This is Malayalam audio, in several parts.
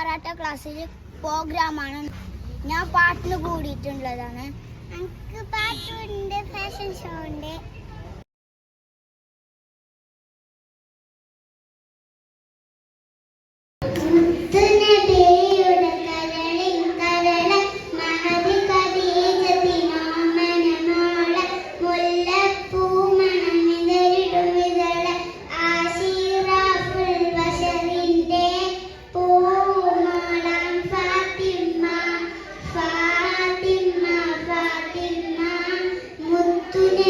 കരാട്ട ക്ലാസ്സിൽ പ്രോഗ്രാമാണ് ഞാൻ പാട്ടിന് കൂടിയിട്ടുള്ളതാണ്. എനിക്ക് പാട്ടുണ്ട് ഫാഷൻ ഷോ ഉണ്ട്. തുലേ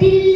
दिल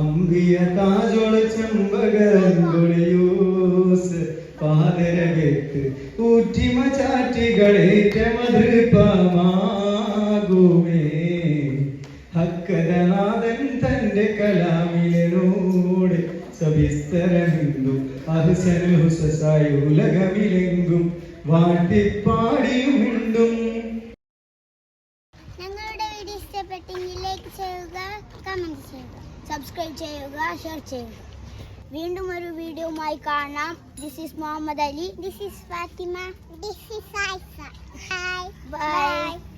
അമ്പിയ താജോള ചെമ്പകരങ്കുളിയൂസ് പാതരകേത്ത് ഊറ്റിമ ചാറ്റികളേറ്റ മധുപമാകുമേ ഹക്കരനാഥൻ തന്റെ കലാമിലനോട് സവിസ്തരമെന്തു അഹ്സനുസസായി ഉലകമിലെങ്കും വാട്ടിപ്പാടിയുമിണ്ടും. ഞങ്ങളുടെ വീഡിയോ ഇഷ്ടപ്പെട്ടെങ്കിൽ ലൈക്ക് ചെയ്യുക കമന്റ് ചെയ്യുക. സബ്സ്ക്രൈബ് ചെയ്യുക ഷെയർ ചെയ്യുക വീണ്ടും ഒരു വീഡിയോയുമായി കാണാം this is Muhammad Ali this is Fathima this is bye